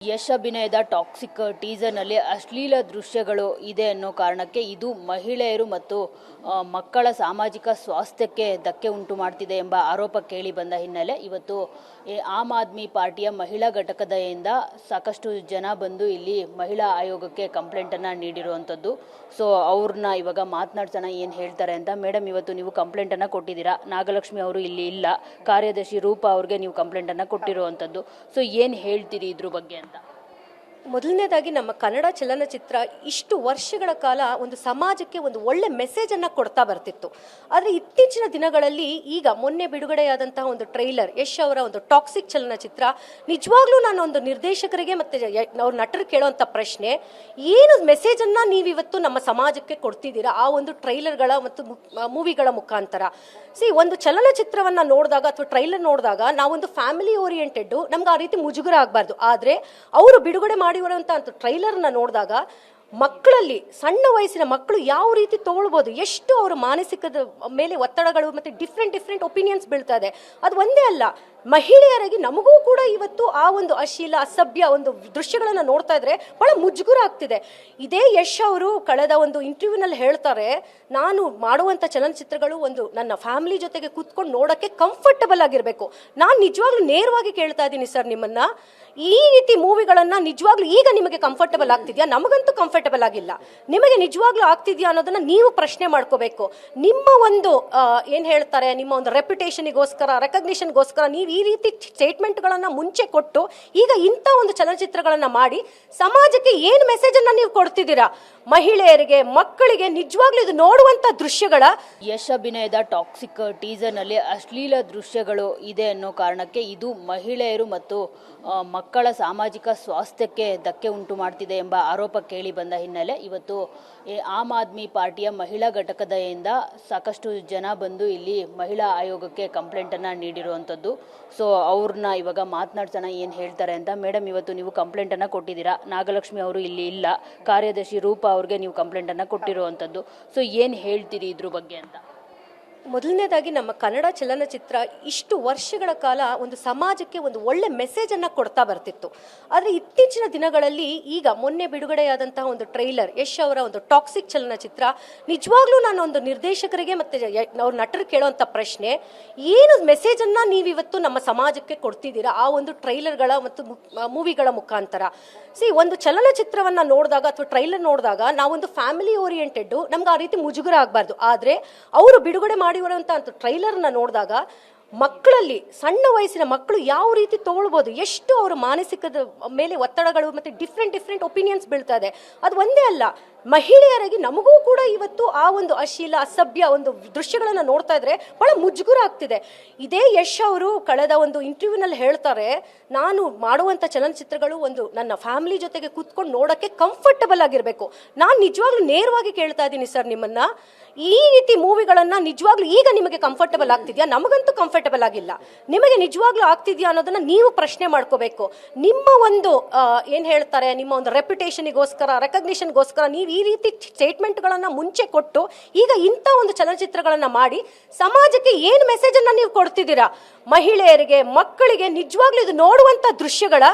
ಯಶ್ ಅಭಿನಯದ ಟಾಕ್ಸಿಕ್ ಟೀಸರ್ನಲ್ಲಿ ಅಶ್ಲೀಲ ದೃಶ್ಯಗಳು ಇದೆ ಅನ್ನೋ ಕಾರಣಕ್ಕೆ ಇದು ಮಹಿಳೆಯರು ಮತ್ತು ಮಕ್ಕಳ ಸಾಮಾಜಿಕ ಸ್ವಾಸ್ಥ್ಯಕ್ಕೆ ಧಕ್ಕೆ ಉಂಟು ಮಾಡ್ತಿದೆ ಎಂಬ ಆರೋಪ ಕೇಳಿ ಬಂದ ಹಿನ್ನೆಲೆ ಇವತ್ತು ಆಮ್ ಆದ್ಮಿ ಪಾರ್ಟಿಯ ಮಹಿಳಾ ಘಟಕದಿಂದ ಸಾಕಷ್ಟು ಜನ ಬಂದು ಇಲ್ಲಿ ಮಹಿಳಾ ಆಯೋಗಕ್ಕೆ ಕಂಪ್ಲೇಂಟನ್ನು ನೀಡಿರುವಂಥದ್ದು ಸೊ, ಅವ್ರನ್ನ ಇವಾಗ ಮಾತನಾಡ್ಸೋಣ ಏನು ಹೇಳ್ತಾರೆ ಅಂತ. ಮೇಡಮ್ ಇವತ್ತು ನೀವು ಕಂಪ್ಲೇಂಟನ್ನು ಕೊಟ್ಟಿದ್ದೀರಾ? ನಾಗಲಕ್ಷ್ಮಿ ಅವರು ಇಲ್ಲಿ ಇಲ್ಲ. ಕಾರ್ಯದರ್ಶಿ ರೂಪ ಅವ್ರಿಗೆ ನೀವು ಕಂಪ್ಲೇಂಟನ್ನು ಕೊಟ್ಟಿರುವಂಥದ್ದು ಸೊ, ಏನು ಹೇಳ್ತೀರಿ ಇದ್ರ ಬಗ್ಗೆ ಮೊದಲನೇದಾಗಿ ನಮ್ಮ ಕನ್ನಡ ಚಲನಚಿತ್ರ ಇಷ್ಟು ವರ್ಷಗಳ ಕಾಲ ಒಂದು ಸಮಾಜಕ್ಕೆ ಒಂದು ಒಳ್ಳೆ ಮೆಸೇಜ್ ಅನ್ನ ಕೊಡ್ತಾ ಬರ್ತಿತ್ತು. ಆದರೆ ಇತ್ತೀಚಿನ ದಿನಗಳಲ್ಲಿ ಈಗ ಮೊನ್ನೆ ಬಿಡುಗಡೆಯಾದಂತಹ ಒಂದು ಟ್ರೈಲರ್ ಯಶ್ ಅವರ ಒಂದು ಟಾಕ್ಸಿಕ್ ಚಲನಚಿತ್ರ, ನಿಜವಾಗ್ಲೂ ನಾನು ಒಂದು ನಿರ್ದೇಶಕರಿಗೆ ಮತ್ತೆ ಅವ್ರ ನಟರು ಕೇಳುವಂತ ಪ್ರಶ್ನೆ, ಏನು ಮೆಸೇಜ್ ಅನ್ನ ನೀವಿವತ್ತು ನಮ್ಮ ಸಮಾಜಕ್ಕೆ ಕೊಡ್ತಿದ್ದೀರಾ? ಆ ಒಂದು ಟ್ರೈಲರ್ಗಳ ಮತ್ತು ಮೂವಿಗಳ ಮುಖಾಂತರ. ಸಿ ಒಂದು ಚಲನಚಿತ್ರವನ್ನ ನೋಡಿದಾಗ ಅಥವಾ ಟ್ರೈಲರ್ ನೋಡಿದಾಗ ನಾವೊಂದು ಫ್ಯಾಮಿಲಿ ಓರಿಯೆಂಟೆಡ್ ನಮ್ಗೆ ಆ ರೀತಿ ಮುಜುಗರ ಆಗಬಾರ್ದು. ಆದ್ರೆ, ಅವರು ಬಿಡುಗಡೆ ಮಾಡಿರುವಂತ ಟ್ರೈಲರ್ನ ನೋಡಿದಾಗ ಮಕ್ಕಳಲ್ಲಿ, ಸಣ್ಣ ವಯಸ್ಸಿನ ಮಕ್ಕಳು ಯಾವ ರೀತಿ ತಗೊಳ್ಬೋದು, ಎಷ್ಟು ಅವರ ಮಾನಸಿಕದ ಮೇಲೆ ಒತ್ತಡಗಳು ಮತ್ತು ಡಿಫ್ರೆಂಟ್ ಡಿಫ್ರೆಂಟ್ ಒಪಿನಿಯನ್ಸ್ ಬೀಳ್ತಾ ಇದೆ. ಅದು ಒಂದೇ ಅಲ್ಲ ಮಹಿಳೆಯರಾಗಿ ನಮಗೂ ಕೂಡ ಇವತ್ತು ಆ ಒಂದು ಅಶೀಲ, ಅಸಭ್ಯ ಒಂದು ದೃಶ್ಯಗಳನ್ನು ನೋಡ್ತಾ ಇದ್ರೆ ಬಹಳ ಮುಜುಗುರ ಆಗ್ತಿದೆ ಇದೇ ಯಶ್ ಅವರು ಕಳೆದ ಒಂದು ಇಂಟರ್ವ್ಯೂನಲ್ಲಿ ಹೇಳ್ತಾರೆ, ನಾನು ಮಾಡುವಂಥ ಚಲನಚಿತ್ರಗಳು ಒಂದು ನನ್ನ ಫ್ಯಾಮಿಲಿ ಜೊತೆಗೆ ಕೂತ್ಕೊಂಡು ನೋಡೋಕ್ಕೆ ಕಂಫರ್ಟಬಲ್ ಆಗಿರಬೇಕು. ನಾನು ನಿಜವಾಗ್ಲೂ ನೇರವಾಗಿ ಕೇಳ್ತಾ ಇದ್ದೀನಿ ಸರ್ ನಿಮ್ಮನ್ನ. ಈ ರೀತಿ ಮೂವಿಗಳನ್ನು ನಿಜವಾಗ್ಲೂ ಈಗ ನಿಮಗೆ ಕಂಫರ್ಟಬಲ್ ಆಗ್ತಿದೆಯಾ? ನಮಗಂತೂ ಕಂಫರ್ಟಬಲ್ ಆಗಿಲ್ಲ. ನಿಮಗೆ ನಿಜವಾಗ್ಲೂ ಆಗ್ತಿದೆಯಾ ಅನ್ನೋದನ್ನ ನೀವು ಪ್ರಶ್ನೆ ಮಾಡ್ಕೋಬೇಕು. ನಿಮ್ಮ ಒಂದು ಏನು ಹೇಳ್ತಾರೆ, ನಿಮ್ಮ ಒಂದು ರೆಪ್ಯುಟೇಷನಿಗೋಸ್ಕರ ರೆಕಗ್ನಿಷನ್ಗೋಸ್ಕರ ನೀವು ಈ ರೀತಿ ಸ್ಟೇಟ್ಮೆಂಟ್ಗಳನ್ನು ಮುಂಚೆ ಕೊಟ್ಟು ಈಗ ಇಂಥ ಒಂದು ಚಲನಚಿತ್ರಗಳನ್ನು ಮಾಡಿ ಸಮಾಜಕ್ಕೆ ಏನು ಮೆಸೇಜ್ ಅನ್ನ ನೀವು ಕೊಡ್ತಿದ್ದೀರಾ? ಮಹಿಳೆಯರಿಗೆ, ಮಕ್ಕಳಿಗೆ ನಿಜವಾಗ್ಲೂ ಇದು ನೋಡುವಂತ ದೃಶ್ಯಗಳ ಯಶ್ ಅಭಿನಯದ ಟಾಕ್ಸಿಕ್ ಟೀಸರ್ನಲ್ಲಿ ಅಶ್ಲೀಲ ದೃಶ್ಯಗಳು ಇದೆ ಅನ್ನೋ ಕಾರಣಕ್ಕೆ ಇದು ಮಹಿಳೆಯರು ಮತ್ತು ಮಕ್ಕಳ ಸಾಮಾಜಿಕ ಸ್ವಾಸ್ಥ್ಯಕ್ಕೆ ಧಕ್ಕೆ ಉಂಟು ಮಾಡ್ತಿದೆ ಎಂಬ ಆರೋಪ ಕೇಳಿ ಬಂದ ಹಿನ್ನೆಲೆ ಇವತ್ತು ಆಮ್ ಆದ್ಮಿ ಪಾರ್ಟಿಯ ಮಹಿಳಾ ಘಟಕದಿಂದ ಸಾಕಷ್ಟು ಜನ ಬಂದು ಇಲ್ಲಿ ಮಹಿಳಾ ಆಯೋಗಕ್ಕೆ ಕಂಪ್ಲೇಂಟನ್ನು ನೀಡಿರುವಂಥದ್ದು ಸೊ ಅವ್ರನ್ನ ಇವಾಗ ಮಾತನಾಡ್ಸೋಣ ಏನು ಹೇಳ್ತಾರೆ ಅಂತ. ಮೇಡಮ್, ಇವತ್ತು ನೀವು ಕಂಪ್ಲೇಂಟನ್ನು ಕೊಟ್ಟಿದ್ದೀರಾ? ನಾಗಲಕ್ಷ್ಮಿ ಅವರು ಇಲ್ಲಿ ಇಲ್ಲ. ಕಾರ್ಯದರ್ಶಿ ರೂಪಾ ಅವ್ರಿಗೆ ನೀವು ಕಂಪ್ಲೇಂಟನ್ನು ಕೊಟ್ಟಿರುವಂಥದ್ದು ಸೊ ಏನು ಹೇಳ್ತೀರಿ ಇದ್ರ ಬಗ್ಗೆ ಅಂತ? ಮೊದಲನೇದಾಗಿ ನಮ್ಮ ಕನ್ನಡ ಚಲನಚಿತ್ರ ಇಷ್ಟು ವರ್ಷಗಳ ಕಾಲ ಒಂದು ಸಮಾಜಕ್ಕೆ ಒಂದು ಒಳ್ಳೆ ಮೆಸೇಜ್ ಅನ್ನ ಕೊಡ್ತಾ ಬರ್ತಿತ್ತು. ಆದರೆ ಇತ್ತೀಚಿನ ದಿನಗಳಲ್ಲಿ ಈಗ ಮೊನ್ನೆ ಬಿಡುಗಡೆಯಾದಂತಹ ಒಂದು ಟ್ರೈಲರ್ ಯಶ್ ಅವರ ಒಂದು ಟಾಕ್ಸಿಕ್ ಚಲನಚಿತ್ರ, ನಿಜವಾಗ್ಲೂ ನಾನು ಒಂದು ನಿರ್ದೇಶಕರಿಗೆ ಮತ್ತೆ ಅವ್ರ ನಟರು ಕೇಳುವಂತ ಪ್ರಶ್ನೆ, ಏನು ಮೆಸೇಜ್ ಅನ್ನ ನೀವಿವತ್ತು ನಮ್ಮ ಸಮಾಜಕ್ಕೆ ಕೊಡ್ತಿದ್ದೀರಾ? ಆ ಒಂದು ಟ್ರೈಲರ್ಗಳ ಮತ್ತು ಮೂವಿಗಳ ಮುಖಾಂತರ. ಸಿ ಒಂದು ಚಲನಚಿತ್ರವನ್ನ ನೋಡಿದಾಗ ಅಥವಾ ಟ್ರೈಲರ್ ನೋಡಿದಾಗ ನಾವೊಂದು ಫ್ಯಾಮಿಲಿ ಓರಿಯೆಂಟೆಡ್ ನಮ್ಗೆ ಆ ರೀತಿ ಮುಜುಗರ ಆಗಬಾರ್ದು. ಆದ್ರೆ, ಅವರು ಬಿಡುಗಡೆ ಮಾಡಿರುವಂತ ಟ್ರೈಲರ್ನ ನೋಡಿದಾಗ ಮಕ್ಕಳಲ್ಲಿ, ಸಣ್ಣ ವಯಸ್ಸಿನ ಮಕ್ಕಳು ಯಾವ ರೀತಿ ತಗೊಳ್ಬೋದು, ಎಷ್ಟು ಅವರ ಮಾನಸಿಕದ ಮೇಲೆ ಒತ್ತಡಗಳು ಮತ್ತು ಡಿಫ್ರೆಂಟ್ ಡಿಫ್ರೆಂಟ್ ಒಪಿನಿಯನ್ಸ್ ಬೀಳ್ತಾ ಇದೆ. ಅದು ಒಂದೇ ಅಲ್ಲ ಮಹಿಳೆಯರಾಗಿ ನಮಗೂ ಕೂಡ ಇವತ್ತು ಆ ಒಂದು ಅಶೀಲ, ಅಸಭ್ಯ ಒಂದು ದೃಶ್ಯಗಳನ್ನು ನೋಡ್ತಾ ಇದ್ರೆ ಬಹಳ ಮುಜುಗುರ ಆಗ್ತಿದೆ ಇದೇ ಯಶ್ ಅವರು ಕಳೆದ ಒಂದು ಇಂಟರ್ವ್ಯೂನಲ್ಲಿ ಹೇಳ್ತಾರೆ, ನಾನು ಮಾಡುವಂಥ ಚಲನಚಿತ್ರಗಳು ಒಂದು ನನ್ನ ಫ್ಯಾಮಿಲಿ ಜೊತೆಗೆ ಕೂತ್ಕೊಂಡು ನೋಡೋಕ್ಕೆ ಕಂಫರ್ಟಬಲ್ ಆಗಿರಬೇಕು. ನಾನು ನಿಜವಾಗ್ಲೂ ನೇರವಾಗಿ ಕೇಳ್ತಾ ಇದ್ದೀನಿ ಸರ್ ನಿಮ್ಮನ್ನ. ಈ ರೀತಿ ಮೂವಿಗಳನ್ನು ನಿಜವಾಗ್ಲೂ ಈಗ ನಿಮಗೆ ಕಂಫರ್ಟಬಲ್ ಆಗ್ತಿದೆಯಾ? ನಮಗಂತೂ ಕಂಫರ್ಟಬಲ್ ಆಗಿಲ್ಲ. ನಿಮಗೆ ನಿಜವಾಗ್ಲೂ ಆಗ್ತಿದೆಯಾ ಅನ್ನೋದನ್ನ ನೀವು ಪ್ರಶ್ನೆ ಮಾಡ್ಕೋಬೇಕು. ನಿಮ್ಮ ಒಂದು ಏನು ಹೇಳ್ತಾರೆ, ನಿಮ್ಮ ಒಂದು ರೆಪ್ಯುಟೇಷನಿಗೋಸ್ಕರ ರೆಕಗ್ನಿಷನ್ಗೋಸ್ಕರ ನೀವು ಈ ರೀತಿ ಸ್ಟೇಟ್ಮೆಂಟ್ಗಳನ್ನ ಮುಂಚೆ ಕೊಟ್ಟು ಈಗ ಇಂಥ ಒಂದು ಚಲನಚಿತ್ರಗಳನ್ನ ಮಾಡಿ ಸಮಾಜಕ್ಕೆ ಏನು ಮೆಸೇಜ್ ಅನ್ನ ನೀವು ಕೊಡ್ತಿದ್ದೀರಾ? ಮಹಿಳೆಯರಿಗೆ, ಮಕ್ಕಳಿಗೆ ನಿಜವಾಗ್ಲೂ ಇದು ನೋಡುವಂತ ದೃಶ್ಯಗಳ